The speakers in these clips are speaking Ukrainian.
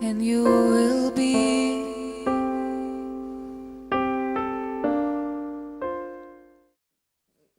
and you will be.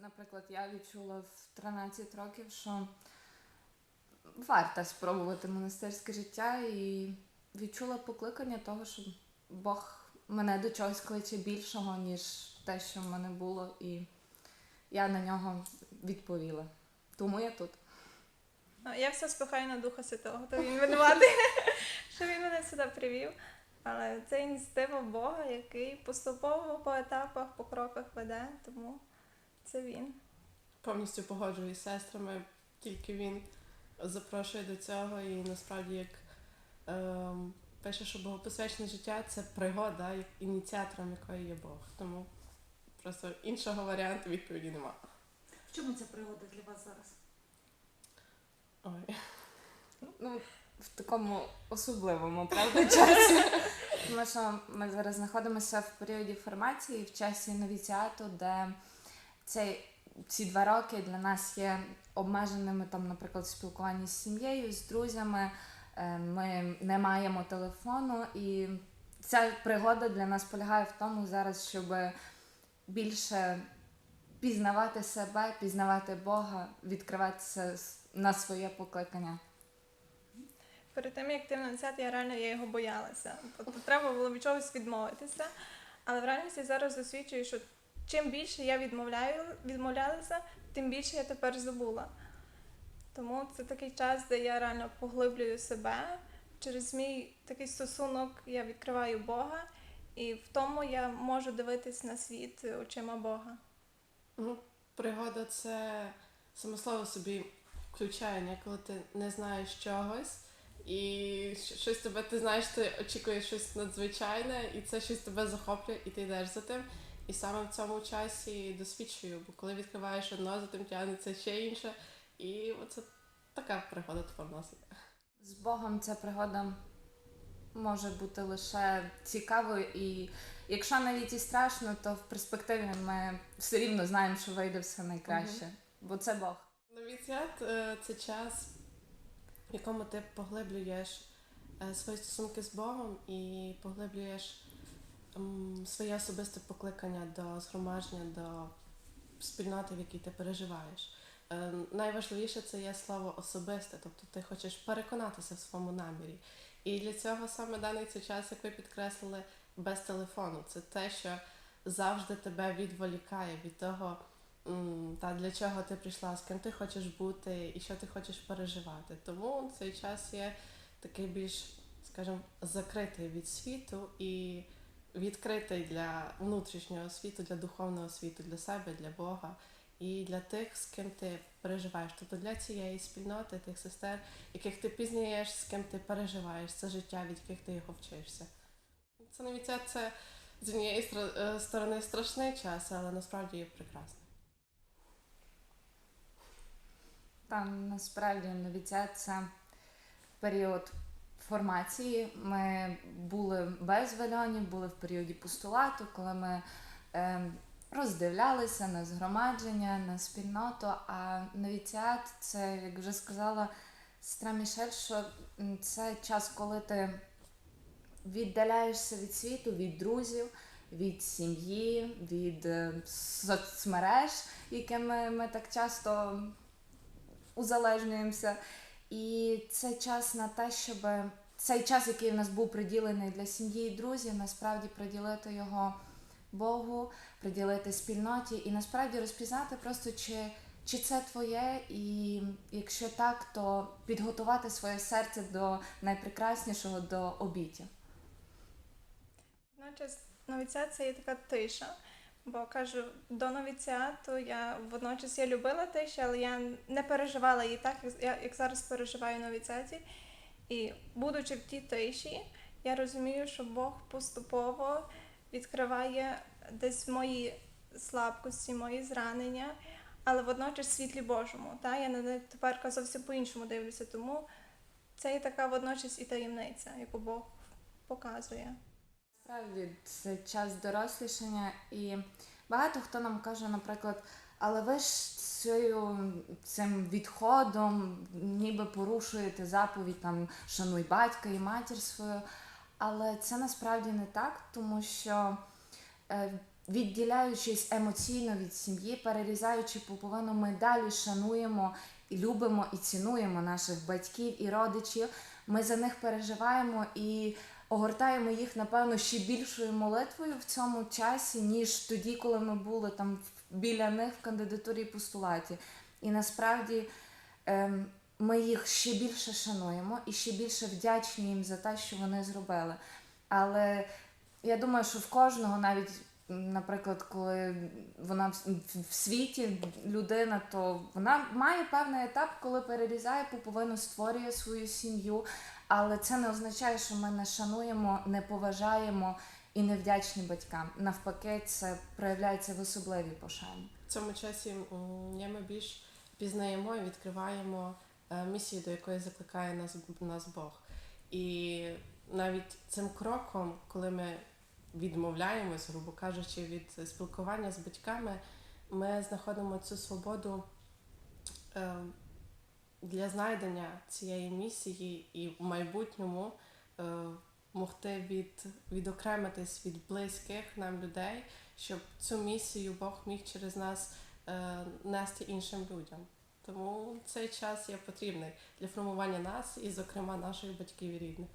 Наприклад, я відчула в 13 років, що варто спробувати монастирське життя і відчула покликання того, що Бог мене до чогось кличе більшого, ніж те, що в мене було, і я на нього відповіла. Тому я тут. Ну, я все спихаю на Духа Святого, то він винуватий. що він мене сюди привів. Але це ініціатива Бога, який поступово по етапах, по кроках веде, тому це він. Повністю погоджуюсь з сестрами, тільки він запрошує до цього, і насправді як ем, пише, що богопосвячне життя це пригода, як ініціатором якої є Бог. Тому просто іншого варіанту відповіді нема. В чому ця пригода для вас зараз? Ой. Ну, в такому особливому правда часі. Тому що ми зараз знаходимося в періоді формації, в часі новіціату, де цей, ці два роки для нас є обмеженими там, наприклад, в спілкуванні з сім'єю, з друзями. Е, Ми не маємо телефону, і ця пригода для нас полягає в тому зараз, щоб більше пізнавати себе, пізнавати Бога, відкриватися на своє покликання. Перед тим, як ти на я реально я його боялася. Тобто треба було від чогось відмовитися. Але в реальності зараз засвідчую, що чим більше я відмовляю, відмовлялася, тим більше я тепер забула. Тому це такий час, де я реально поглиблюю себе. Через мій такий стосунок я відкриваю Бога, і в тому я можу дивитись на світ очима Бога. Ну, пригода це саме слово собі включає, коли ти не знаєш чогось, і щось тебе, ти знаєш, ти очікуєш щось надзвичайне, і це щось тебе захоплює, і ти йдеш за тим. І саме в цьому часі досвідчую, бо коли відкриваєш одно, за тим тягнеться ще інше. І оце така пригода тепер. З Богом ця пригода може бути лише цікавою, і якщо навіть і страшно, то в перспективі ми все рівно знаємо, що вийде все найкраще, бо це Бог. Новіціат е, це час, в якому ти поглиблюєш е, свої стосунки з Богом і поглиблюєш своє особисте покликання до згромадження, до спільноти, в якій ти переживаєш. Е, Найважливіше це є слово особисте, тобто ти хочеш переконатися в своєму намірі. І для цього саме даний цей час, як ви підкреслили, без телефону. Це те, що завжди тебе відволікає від того, та для чого ти прийшла, з ким ти хочеш бути і що ти хочеш переживати. Тому цей час є такий більш, скажімо, закритий від світу і відкритий для внутрішнього світу, для духовного світу, для себе, для Бога і для тих, з ким ти переживаєш. Тобто для цієї спільноти, тих сестер, яких ти пізнаєш, з ким ти переживаєш це життя, від яких ти його вчишся. Це навіть це, з однієї е, сторони страшний час, але насправді є прекрасний. Там насправді новіця період формації. Ми були без вальонів, були в періоді постулату, коли ми е, роздивлялися на згромадження, на спільноту. А новіціат це, як вже сказала сестра Мішель, що це час, коли ти віддаляєшся від світу, від друзів. Від сім'ї, від е, соцмереж, якими ми так часто узалежнюємося. І це час на те, щоб цей час, який в нас був приділений для сім'ї і друзів, насправді приділити його Богу, приділити спільноті і насправді розпізнати просто, чи, чи це твоє, і якщо так, то підготувати своє серце до найпрекраснішого, до обіття. Водночас новіціат це є така тиша. Бо кажу, до новіціату я водночас я любила тишу, але я не переживала її так, як, як зараз переживаю новіціаті. І будучи в тій тиші, я розумію, що Бог поступово відкриває десь мої слабкості, мої зранення, але водночас світлі Божому. Та? Я на тепер зовсім по-іншому дивлюся. Тому це є така водночас і таємниця, яку Бог показує. Справді це час дорослішання, і багато хто нам каже, наприклад, але ви ж цією цим відходом ніби порушуєте заповідь там шануй батька і матір свою. Але це насправді не так, тому що е, відділяючись емоційно від сім'ї, перерізаючи пуповину, ми далі шануємо, і любимо і цінуємо наших батьків і родичів. Ми за них переживаємо і огортаємо їх, напевно, ще більшою молитвою в цьому часі, ніж тоді, коли ми були там біля них в кандидатурі і постулаті. І насправді ем, ми їх ще більше шануємо і ще більше вдячні їм за те, що вони зробили. Але я думаю, що в кожного навіть. Наприклад, коли вона в світі людина, то вона має певний етап, коли перерізає пуповину, створює свою сім'ю, але це не означає, що ми не шануємо, не поважаємо і не вдячні батькам. Навпаки, це проявляється в особливій пошані. В цьому часі ми більш пізнаємо і відкриваємо е, місію, до якої закликає нас, нас Бог. І навіть цим кроком, коли ми відмовляємось, грубо кажучи, від спілкування з батьками, ми знаходимо цю свободу е, для знайдення цієї місії і в майбутньому е, могти від, відокремитись від близьких нам людей, щоб цю місію Бог міг через нас е, нести іншим людям. Тому цей час є потрібний для формування нас і, зокрема, наших батьків і рідних.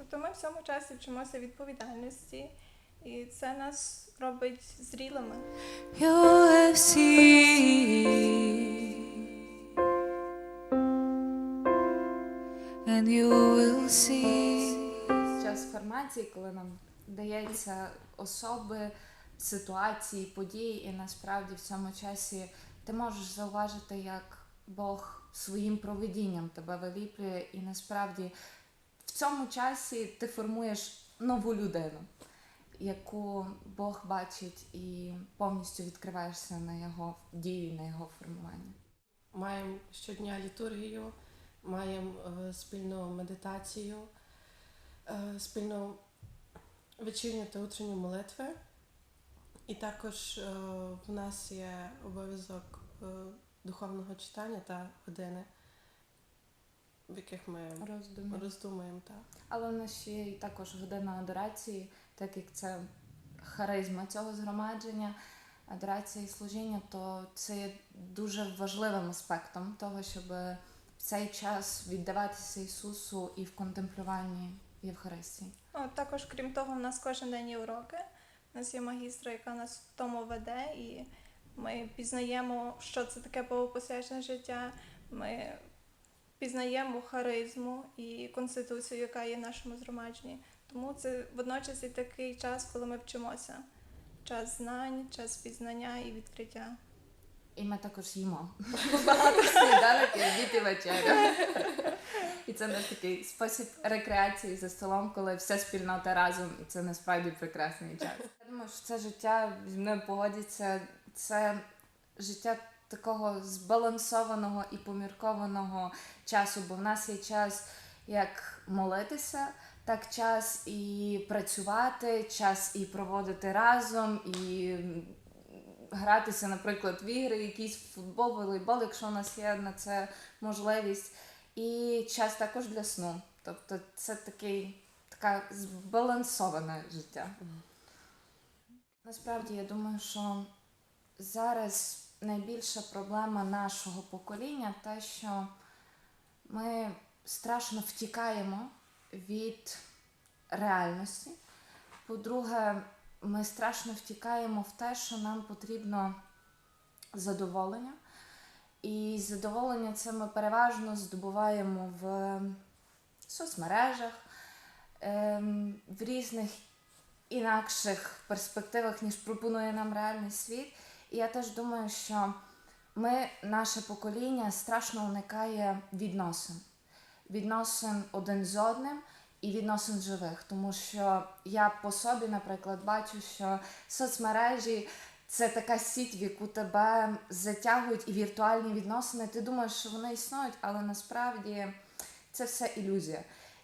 Тобто ми в цьому часі вчимося відповідальності, і це нас робить зрілими. UFC. And you will see. час формації, коли нам дається особи, ситуації, події, і насправді в цьому часі ти можеш зауважити, як Бог своїм проведінням тебе виліплює, і насправді в цьому часі ти формуєш нову людину, яку Бог бачить і повністю відкриваєшся на його дію, на його формування. Маємо щодня літургію, маємо е, спільну медитацію, е, спільну вечірню та утренню молитви. І також е, в нас є обов'язок духовного читання та години, в яких ми Роздуми. роздумуємо. Так. Але в нас ще є і також година адорації, так як це харизма цього згромадження, адорація і служіння, то це є дуже важливим аспектом того, щоб в цей час віддаватися Ісусу і в контемплюванні Євхаристії. О, також, крім того, у нас кожен день є уроки. У нас є магістра, яка нас в тому веде, і ми пізнаємо, що це таке богопосвячене життя. Ми пізнаємо харизму і конституцію, яка є в нашому згромадженні. Тому це водночас і такий час, коли ми вчимося. Час знань, час пізнання і відкриття. І ми також їмо. Багато сніданок і і вечеря. І це наш такий спосіб рекреації за столом, коли вся спільнота разом, і це насправді прекрасний час. Я думаю, що це життя зі мною погодиться. Це життя такого збалансованого і поміркованого часу, бо в нас є час як молитися, так час і працювати, час і проводити разом, і гратися, наприклад, в ігри, якісь футбол, волейбол, якщо у нас є на це можливість. І час також для сну. Тобто це такий, така збалансоване життя. Насправді, я думаю, що зараз найбільша проблема нашого покоління те, що ми страшно втікаємо від реальності. По-друге, ми страшно втікаємо в те, що нам потрібно задоволення. І задоволення це ми переважно здобуваємо в соцмережах, ем, в різних інакших перспективах, ніж пропонує нам реальний світ. І я теж думаю, що ми, наше покоління, страшно уникає відносин. Відносин один з одним і відносин живих. Тому що я по собі, наприклад, бачу, що соцмережі це така сіть, в яку тебе затягують і віртуальні відносини. Ти думаєш, що вони існують, але насправді це все ілюзія.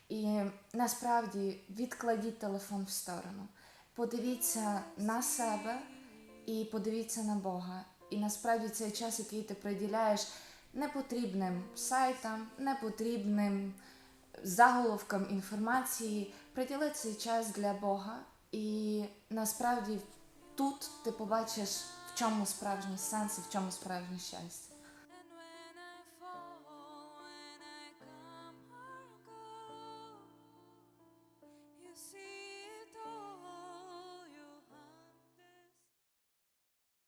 І насправді відкладіть телефон в сторону. Подивіться на себе і подивіться на Бога. І насправді цей час, який ти приділяєш непотрібним сайтам, непотрібним заголовкам інформації, приділи цей час для Бога І насправді тут ти побачиш, в чому справжній сенс і в чому справжнє щастя.